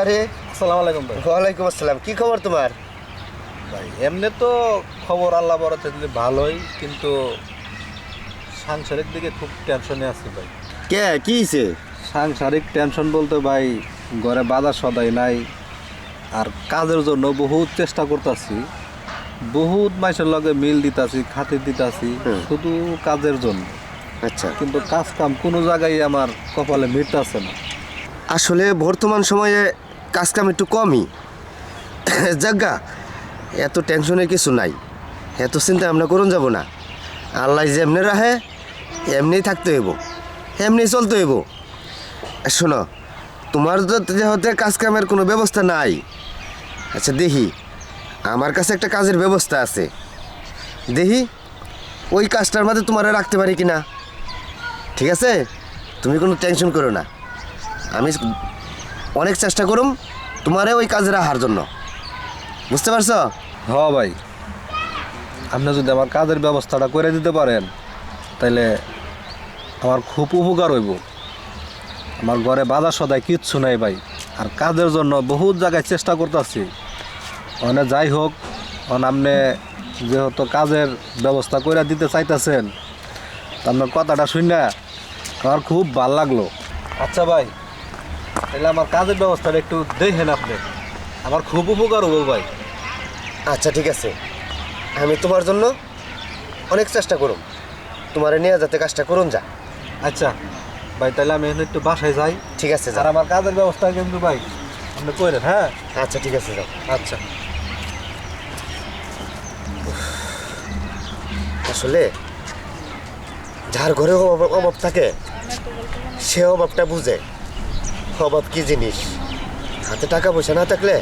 আরে আসসালামু আলাইকুম ভাই। ওয়ালাইকুম আসসালাম। কি খবর তোমার? ভাই এমনি তো খবর আল্লাহ বড়তে দিলে ভালোই কিন্তু সাংসারিক দিকে খুব টেনশনে আছি ভাই। কে? কি হয়েছে সাংসারিক টেনশন বলতে ভাই ঘরে বাজার সদাই নাই আর কাজের জন্য বহুত চেষ্টা করতেছি। বহুত মাসের লগে মিল দিতাছি খাতির দিতাছি শুধু কাজের জন্য। আচ্ছা। কিন্তু কাজ কাম কোনো জায়গায় আমার কপালে মিটতেছে না। আসলে বর্তমান সময়ে কাজ কাম একটু কমই। জাগা, এত টেনশনের কিছু নাই। এত চিন্তা আমরা করুন যাব না। আল্লাহ যেমনি রাহে এমনি থাকতে হইব। এমনি চলতে হইব। শোনো, তোমার তো যেহেতু কাজ কামের কোনো ব্যবস্থা নাই আচ্ছা দেখি, আমার কাছে একটা কাজের ব্যবস্থা আছে। দেখি, ওই কাজটার মধ্যে তোমার রাখতে পারি কি না ঠিক আছে? তুমি কোনো টেনশন করো না। আমি অনেক চেষ্টা করুম, তোমারে ওই কাজে রাখার জন্য। বুঝতে পারছ? হ ভাই। আপনি যদি আমার কাজের ব্যবস্থাটা করে দিতে পারেন তাহলে আমার খুব উপকার হইব। আমার ঘরে বাজার সদায় কিচ্ছু নাই ভাই, আর কাজের জন্য বহুত জায়গায় চেষ্টা করতেছি। মানে যাই হোক মানে আপনি যেহেতু কাজের ব্যবস্থা করে দিতে চাইতেছেন আপনার কথাটা শুনে আমার খুব ভালো লাগল। আচ্ছা ভাই। তাহলে আমার কাজের ব্যবস্থাটা একটু দেখেন আপনি। আমার খুব উপকার হব ভাই। আচ্ছা ঠিক আছে। আমি তোমার জন্য অনেক চেষ্টা করুম। তোমারে নিয়ে যাতে কাজটা করুন যা। আচ্ছা ভাই তাহলে আমি এখন একটু বাসায় যাই। ঠিক আছে আর আমার কাজের ব্যবস্থা কিন্তু ভাই আপনি করেন হ্যাঁ? আচ্ছা ঠিক আছে যাও। আচ্ছা। আসলে যার ঘরে অভাব থাকে সে অভাবটা বুঝে। অভাব কি জিনিস? হাতে টাকা পয়সা না থাকলে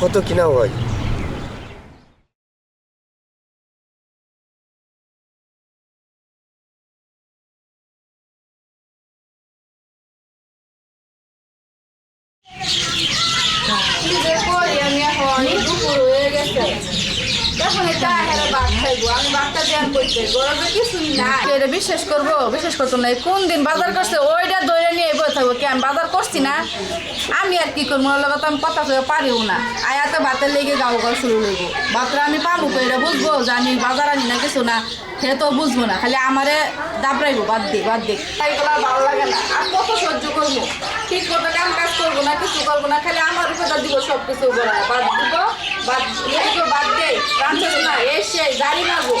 কত কিনা হয় কি যে করি আমি এখন এই দুপুর হয়ে গেছে এখন এটা হেরা ভাত খাইবো আমি ভাতটা দেন করতে গরমে কিছুই নাই এটা বিশ্বাস করব, বিশ্বাস করতো না। কোন দিন বাজার করছে, ওইটা দইরা নিয়ে বসে থাকব। কি, আমি বাজার করছি না? আমি আর কি করব? ওর লগত আমি কথা কয়ে পারিও না। আয়া তো ভাতের লেগে গাও গাও শুরু হইব। ভাতটা আমি পাবো এটা বুঝব যে আমি বাজার আনি না কিছু না, সে তো বুঝব না। খালি আমারে দাবড়াইবো, বাদ দে বাদ দে। ভালো লাগে না। আর কত সহ্য করব? ঠিক মতো কাম কাজ করব না কিছু করব না খালি আমার উপরে দিব সব কিছু বাদ দিব বাদ দিব বাদ দে রাঁধছে না এসে গাড়ি মারবো।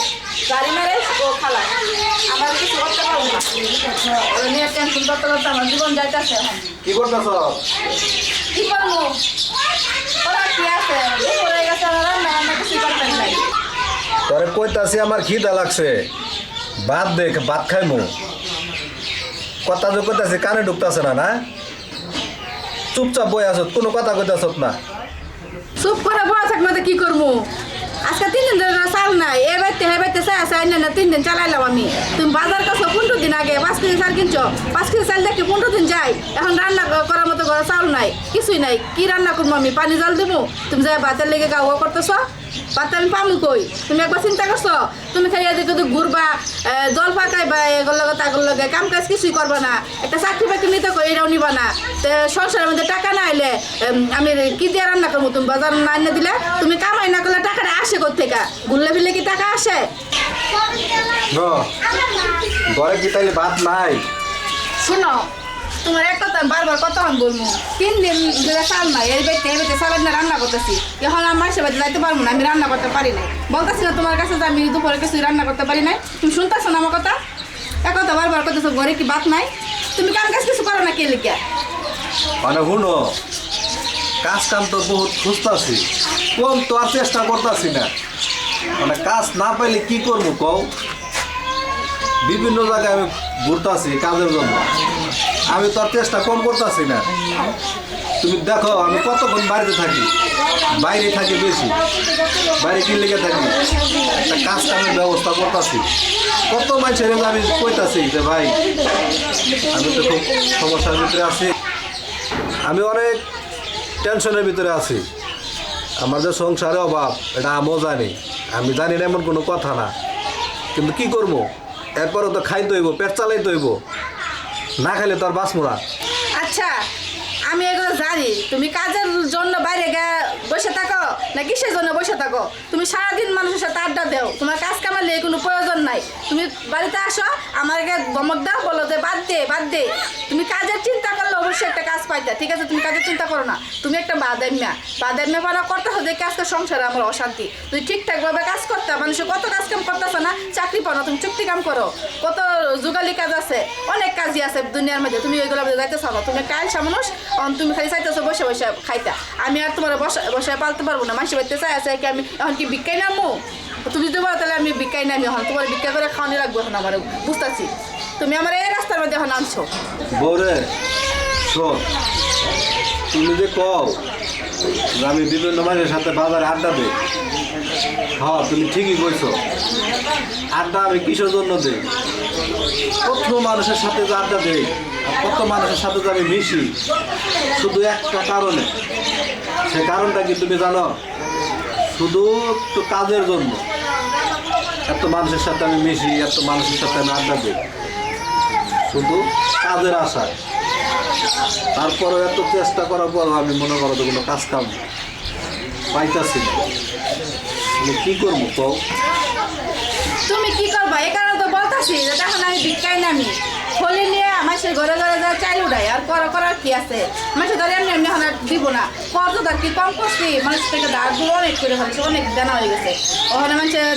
গাড়ি মারে ও খালা আমার কিছু করতে পারব না। নিয়ে টেনশন করতে করতে আমার জীবন যাইতেছে এখন। কি করতেছ? কি করব? ওরা কি আছে? দুপুরে গেছে ওরা রান্না কিছু করতেন নাই। তোরে কইতাছি আমার খিদা লাগছে। ভাত দেখ ভাত খাইমু। কথা যে কইতাছি কানে ঢুকতাছে না না? চুপচাপ বই আসত কোনো কথা কইতাছ না। চুপ করে বসে থাক তো কি করব? আজকে তিন দিন ধরে চাল নাই, এ বাইতে হে বাইতে চাই চাই না না তিন দিন চালাইলাম আমি। তুমি বাজার কাছে পনেরো দিন আগে, পাঁচ কেজি চাল কিনছো, পাঁচ কেজি চাল দেখে পনেরো দিন যাই এখন রান্না করার মতো ঘরে চাল নাই কিছুই নাই। কি রান্না করব আমি? পানি জল দেবো? তুমি যাই ভাতের লেগে গাওয়া করতেছ? ভাত আমি পামু কই? তুমি একবার চিন্তা করছ? তুমি খালি এদিকে যদি ঘুরবা এ, জল পাকাইবা এগুলো লগে তাগুলো লগে কাম কাজ কিছুই করবা না। একটা চাকরি বাকরি নিতে কই এটাও নিবা না। তো সংসারের মধ্যে টাকা না আইলে আমি কি দিয়ে রান্না করব? তুমি বাজার না এনে দিলে তুমি কামাই না করলে টাকাটা আসে কোথেকে ঘুরলে ফিরলে কি টাকা আসে? ঘরে কি তাইলে ভাত নাই? শুনো তোমার এক কথা, বারবার আমি বলব। তিন দিন চাল নাই, এই বেতে এই বেতে চালের না রান্না করতেছি। এখন আমার সে বাড়িতে যাইতে পারব না, আমি রান্না করতে পারি নাই। বলতেছি না তোমার কাছে যে আমি দুপুরে কিছু রান্না করতে পারি নাই। তুমি শুনতেছো না আমার কথা? এক কথা বারবার করতেছো, ঘরে কি বাত নাই? তুমি কাম কাজ কিছু করো না কে লিখে মানে শুনো, কাজ কাম তো বহুত খুঁজতাছি কম তো আর চেষ্টা করতাছি না। মানে কাজ না পাইলে কি করব কও? বিভিন্ন জায়গায় আমি ঘুরতাছি কাজের জন্য। আমি তো আর চেষ্টা কম করতেছি না। তুমি দেখো, আমি কতক্ষণ বাড়িতে থাকি? বাইরে থাকি বেশি। বাইরে কি লেগে থাকি? একটা কাজ কামের ব্যবস্থা করতেছি। কত মানুষের আমি কইতাছি যে, ভাই, আমি তো খুব সমস্যার ভিতরে আছি। আমি অনেক টেনশনের ভিতরে আছি। আমার যে সংসারে অভাব, এটা আমিও জানি। আমি জানি না এমন কোনো কথা না। কিন্তু কি করব? এরপরে তো খাইতে হইব, পেট চালাইতে হইব। না খাইলে তো আর বাঁচবো না। আচ্ছা আমি এগুলো জানি। তুমি কাজের জন্য বাইরে গিয়ে বসে থাকো, না কিসের জন্য বসে থাকো? তুমি সারাদিন মানুষের সাথে আড্ডা দেও। তোমার কাজ কামালে কোনো প্রয়োজন নাই। তুমি বাড়িতে আসো, আমাকে ধমক দাও, বলো যে বাদ দে বাদ দে। তুমি কাজের চিন্তা অবশ্যই একটা কাজ পাইতে ঠিক আছে? তুমি কাজের চিন্তা করো না। তুমি একটা বাদাম্যা বাদাম্যা পানা করতে হবে কাজকে সংসারে আমার অশান্তি। তুই ঠিকঠাক ভাবে কাজ করতে মানুষের কত কাজ কাম করতেছে না? চাকরি পাও না, তুমি চুক্তি কাম করো। কত যুগালি কাজ আছে, অনেক কাজই আছে দুনিয়ার মধ্যে। তুমি ওইগুলো যাইতে চাও তুমি একটা মানুষ তুমি খালি চাইতেছো বসে বসে খাইতা। আমি আর তোমার বসে বসে পালতে পারব না। মাসি বাড়িতে চাই আছে কি আমি এখন কি বিক্কাই নামো? তুমি যদি বলো তাহলে আমি বিক্কাই নামি এখন। তোমার বিক্কা করে খাওয়ানি লাগবে এখন আমার বুঝতেছি। তুমি আমার এই রাস্তার মধ্যে এখন আনছো। তুমি যে কও, যে আমি বিভিন্ন মানুষের সাথে বাজারে আড্ডা দিই। হ্যাঁ তুমি ঠিকই কইছো। আড্ডা আমি কিসের জন্য দিই? কত মানুষের সাথে যে আড্ডা দিই কত মানুষের সাথে যে আমি মিশি, শুধু একটা কারণে। সে কারণটা কি তুমি জানো? শুধু একটু কাজের জন্য। এত মানুষের সাথে আমি মিশি, এত মানুষের সাথে আমি আড্ডা দিই। শুধু কাজের আশায়। তারপরে এত চেষ্টা করার পরও আমি মনে করো তো কোনো কাজ কাম পাইতাছি না। কি করব তো তুমি কি করবা? এখানে তো বলতাছি যে তখন আমি বিক্কাই নামি। ফলে নিয়ে মানুষের ঘরে ঘরে যা চাই উড়াই আর করা করার কি আছে? মানুষের ধরে এমনি এমনি আর দিব না। কত তার কি কম করছি মানুষ থেকে দাঁড়গুলো অনেক করে ফেলছে, অনেক দেনা হয়ে গেছে। ওখানে মানুষের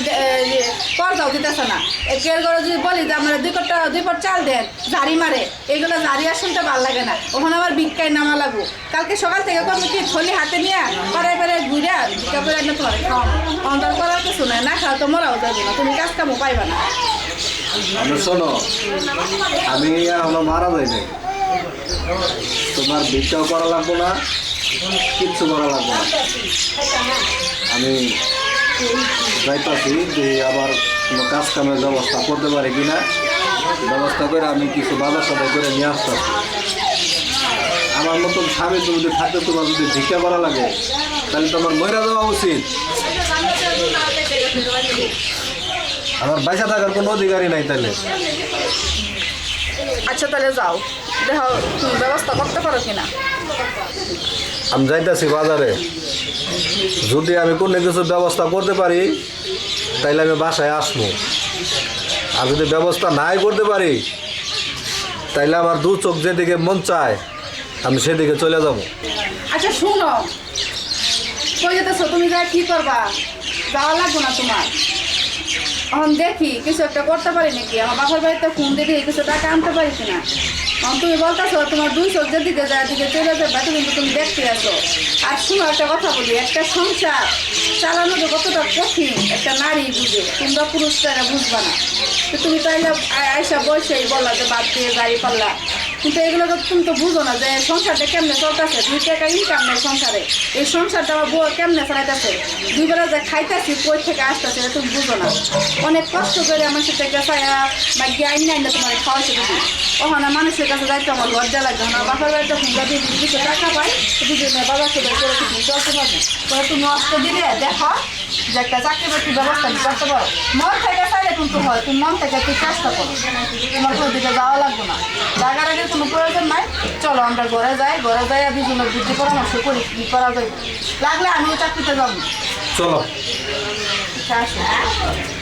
করজাও দিতেছে না। একের ঘরে যদি বলি যে আমরা দুই কটা দুই পট চাল দেন, ঝাড়ি মারে, এগুলো ঝাড়ি আর শুনতে ভালো লাগে না। ওখানে আবার বিক্কাই নামা লাগবো। কালকে সকাল থেকে কম কি থলি হাতে নিয়ে পাড়ায় পাড়ায় ঘুরে বিক্কা করে এনে তোমার খাওয়া অন্তর করার কিছু নাই, না খাওয়া তো মরাও যাবে না, তুমি কাজ কামও পাইবা না। শোনো, আমি এখনও মারা যাই নাই। তোমার ভিক্ষাও করা লাগবো না, কিচ্ছু করা লাগবো না। আমি যাইতাছি যে আবার কোনো কাজ কামের ব্যবস্থা করতে পারি কি না ব্যবস্থা করে আমি কিছু বাজার সাথে করে নিয়ে আসতাম আমার মতন স্বামী তুমি যদি থাকতে, তোমার যদি ভিক্ষা করা লাগে, তাহলে তোমার ময়রা দেওয়া উচিত। আমার বাইসা থাকার কোনো অধিকারই নাই তাহলে। আচ্ছা তাহলে যাও। দেখো তুমি ব্যবস্থা করতে পারো কিনা? আমি যাইতেছি বাজারে। যদি আমি কোনো কিছু ব্যবস্থা করতে পারি তাইলে আমি বাসায় আসব। আর যদি ব্যবস্থা নাই করতে পারি তাইলে আমার দু চোখ যেদিকে মন চায় আমি সেদিকে চলে যাব। আচ্ছা শুনো। কই যেতেছো? তুমি যা কি করবা? যাওয়া লাগবে না তোমার? এখন দেখি, কিছু একটা করতে পারি নাকি? আমার বাবার বাড়িতে ফোন দিয়ে দেখি কিছু টাকা আনতে পারি কিনা? এখন তুমি বলতেছো, তোমার দুই চোখ যেদিকে যায়, দিকে চলে যাবে কিন্তু তুমি দেখতে আসো আর শুনো, একটা কথা বলি, একটা সংসার চালানো যে কতটা কঠিন, একটা নারী বুঝে তোমরা পুরুষ তারা বুঝবা না। তো তুমি তাইলে আ- আইসা বসেই বললা যে বাদ দিয়ে গাড়ি পাল্লা। কিন্তু এগুলো তো তুমি তো বুঝো না যে সংসারটা কেমনে চলতেছে? দুই টাকা ইনকাম নেই সংসারে। এই সংসারটা আমার বউ কেমনে চালাইতেছে? দুই বেলা যে খাইতেছি, কই থেকে আসতেছে এটা তুমি বুঝো না। অনেক কষ্ট করে আমার সাথে গেছায়া বা গিয়ে আইন না তোমার খাওয়াইছে দিদি ওখানে মানুষের কাছে যাইতে আমার লজ্জা লাগে না। বাবার বাড়িতে দিয়ে যদি কিছু টাকা পাই দুজনে বাবার সাথে করে তুমি চলতে পারবে তুমি অস্ত্র দিলে দেখো যে একটা চাকরি বাকরির ব্যবস্থা করতে পারো থেকে চাইলে কিন্তু হয় তুমি মন থেকে একটু চেষ্টা করো। তোমার কোনো দিকে যাওয়া লাগবে না। জায়গার আগে কোনো প্রয়োজন নাই। চলো আমরা ঘরে যাই ঘরে যাই আমি জন্য বৃদ্ধি পরামর্শ করি কি করা যাবে লাগলে আমিও চাকরিতে যাব। চলো। আসো।